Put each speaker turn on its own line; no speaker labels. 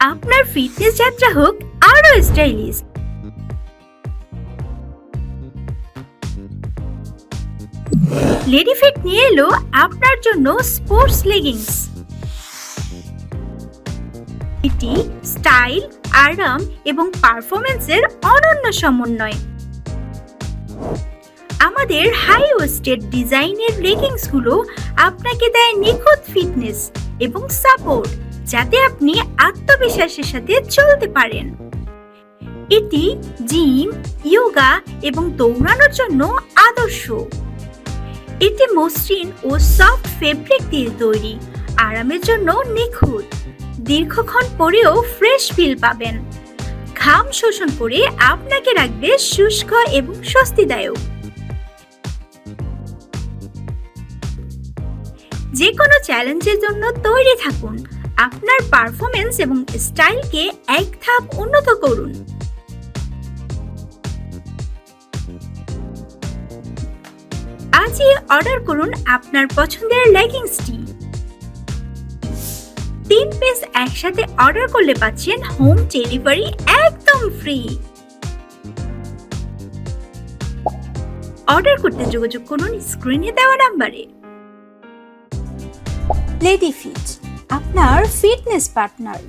আপনার ফিটনেস যাত্রা হোক, আরও স্টাইলিশ লেডি ফিট নিয়ে এলো আপনার জন্য স্পোর্টস লেগিংস এটি স্টাইল আরাম এবং পারফরমেন্সের অনন্য সমন্বয়। আমাদের হাই ওয়েস্টেড ডিজাইনের লেগিংসগুলো আপনাকে দেয় নিখুঁত ফিটনেস এবং সাপোর্ট যাতে আপনি আত্মবিশ্বাসের সাথে চলতে পারেন। এটি জিম ইয়োগা এবং দৌড়ানোর জন্য আদর্শ। এটি মসৃণ ও সফট ফেব্রিক দিয়ে তৈরি, আরামের জন্য নিখুঁত। দীর্ঘক্ষণ পরেও ফ্রেশ ফিল পাবেন। ঘাম শোষণ করে আপনাকে রাখবে শুষ্ক এবং স্বস্তিদায়ক। যে কোনো চ্যালেঞ্জের জন্য তৈরি থাকুন। আপনার পারফরমেন্স এবং স্টাইলকে এক ধাপ উন্নত করুন। আজই অর্ডার করুন আপনার পছন্দের লেগিংসটি তিন পিস একসাথে অর্ডার করলে পাচ্ছেন হোম ডেলিভারি একদম ফ্রি অর্ডার করতে যোগাযোগ করুন স্ক্রিনে দেওয়া নাম্বারে।
লেডি ফিট আপনার ফিটনেস পার্টনার